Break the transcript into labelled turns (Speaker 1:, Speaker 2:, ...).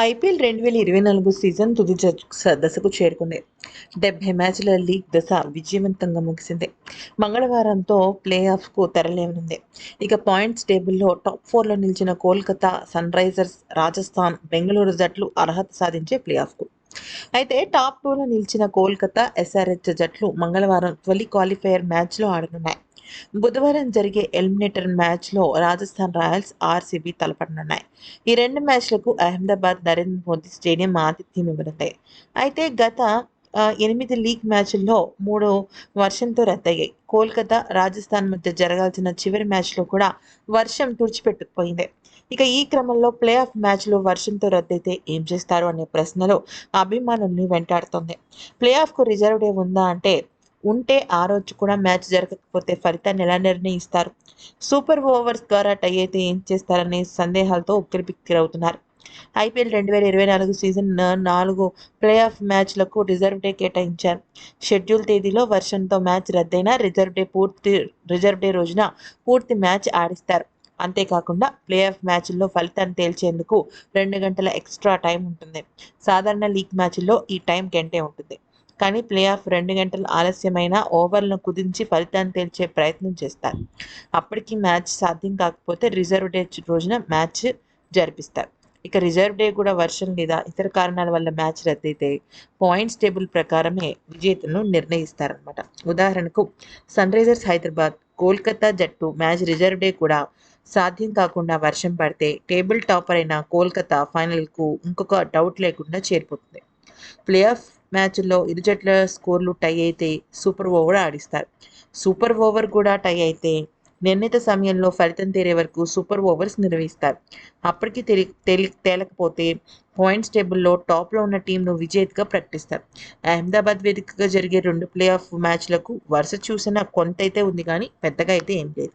Speaker 1: IPL రెండు వేల ఇరవై నాలుగు సీజన్ తుది జ- దశకు చేరుకుంది. డెబ్బై మ్యాచ్ల లీగ్ దశ విజయవంతంగా ముగిసింది. మంగళవారంతో ప్లే ఆఫ్కు తెరలేనుంది ఇక పాయింట్స్ టేబుల్లో టాప్ ఫోర్లో నిలిచిన కోల్కతా సన్ రైజర్స్ రాజస్థాన్ బెంగళూరు జట్లు అర్హత సాధించే ప్లే ఆఫ్కు అయితే టాప్ టూలో నిలిచిన కోల్కతా ఎస్ఆర్హెచ్ జట్లు మంగళవారం తొలి క్వాలిఫైయర్ మ్యాచ్లో ఆడనున్నాయి. బుధవారం జరిగే ఎలిమినేటర్ మ్యాచ్లో రాజస్థాన్ రాయల్స్ ఆర్సీబీ తలపడనున్నాయి. ఈ రెండు మ్యాచ్లకు అహ్మదాబాద్ నరేంద్ర మోదీ స్టేడియం ఆతిథ్యం ఇవ్వనుంది. అయితే గత ఎనిమిది లీగ్ మ్యాచ్ల్లో మూడు వర్షంతో రద్దయ్యాయి. కోల్కతా రాజస్థాన్ మధ్య జరగాల్సిన చివరి మ్యాచ్లో కూడా వర్షం తుడిచిపెట్టుకుపోయింది. ఇక ఈ క్రమంలో ప్లే ఆఫ్ మ్యాచ్లో వర్షంతో రద్దయితే ఏం చేస్తారు అనే ప్రశ్నలో అభిమానుల్ని వెంటాడుతోంది. ప్లే ఆఫ్కు రిజర్వ్ డే ఉందా అంటే ఉంటే ఆ రోజు కూడా మ్యాచ్ జరగకపోతే ఫలితాన్ని ఎలా నిర్ణయిస్తారు? సూపర్ ఓవర్స్ ద్వారా టై అయితే ఏం చేస్తారనే సందేహాలతో ఉక్కిరిబిక్కిరవుతున్నారు ఐపీఎల్ రెండు వేల ఇరవై నాలుగు సీజన్ నాలుగు ప్లే ఆఫ్ మ్యాచ్లకు రిజర్వ్ డే కేటాయించారు. షెడ్యూల్ తేదీలో వర్షంతో మ్యాచ్ రద్దయినా రిజర్వ్ డే పూర్తి రిజర్వ్ డే రోజున పూర్తి మ్యాచ్ ఆడిస్తారు. అంతేకాకుండా ప్లే ఆఫ్ మ్యాచ్ల్లో ఫలితాన్ని తేల్చేందుకు రెండు గంటల ఎక్స్ట్రా టైం ఉంటుంది. సాధారణ లీగ్ మ్యాచ్ల్లో ఈ టైం గంటే ఉంటుంది. కానీ ప్లే ఆఫ్ రెండు గంటలు ఆలస్యమైన ఓవర్లను కుదించి ఫలితాన్ని తేల్చే ప్రయత్నం చేస్తారు. అప్పటికి మ్యాచ్ సాధ్యం కాకపోతే రిజర్వ్ డే రోజున మ్యాచ్ జరిపిస్తారు. ఇక రిజర్వ్ డే కూడా వర్షం లేదా ఇతర కారణాల వల్ల మ్యాచ్ రద్దయితే పాయింట్స్ టేబుల్ ప్రకారమే విజేతను నిర్ణయిస్తారనమాట ఉదాహరణకు సన్ రైజర్స్ హైదరాబాద్ కోల్కతా జట్టు మ్యాచ్ రిజర్వ్ డే కూడా సాధ్యం కాకుండా వర్షం పడితే టేబుల్ టాపర్ అయిన కోల్కతా ఫైనల్కు ఇంకొక డౌట్ లేకుండా చేరిపోతుంది. ప్లే ఆఫ్ మ్యాచ్లో ఇరు జట్ల స్కోర్లు టై అయితే సూపర్ ఓవర్ ఆడిస్తారు. సూపర్ ఓవర్ కూడా టై అయితే నిర్ణీత సమయంలో ఫలితం తేరే వరకు సూపర్ ఓవర్స్ నిర్వహిస్తారు. అప్పటికి తెలి తెలి తేలకపోతే పాయింట్స్ టేబుల్లో టాప్లో ఉన్న టీంను విజేతగా ప్రకటిస్తారు. అహ్మదాబాద్ వేదికగా జరిగే రెండు ప్లే ఆఫ్ మ్యాచ్లకు వరుస చూసిన కొంత అయితే ఉంది కానీ పెద్దగా అయితే ఏం లేదు.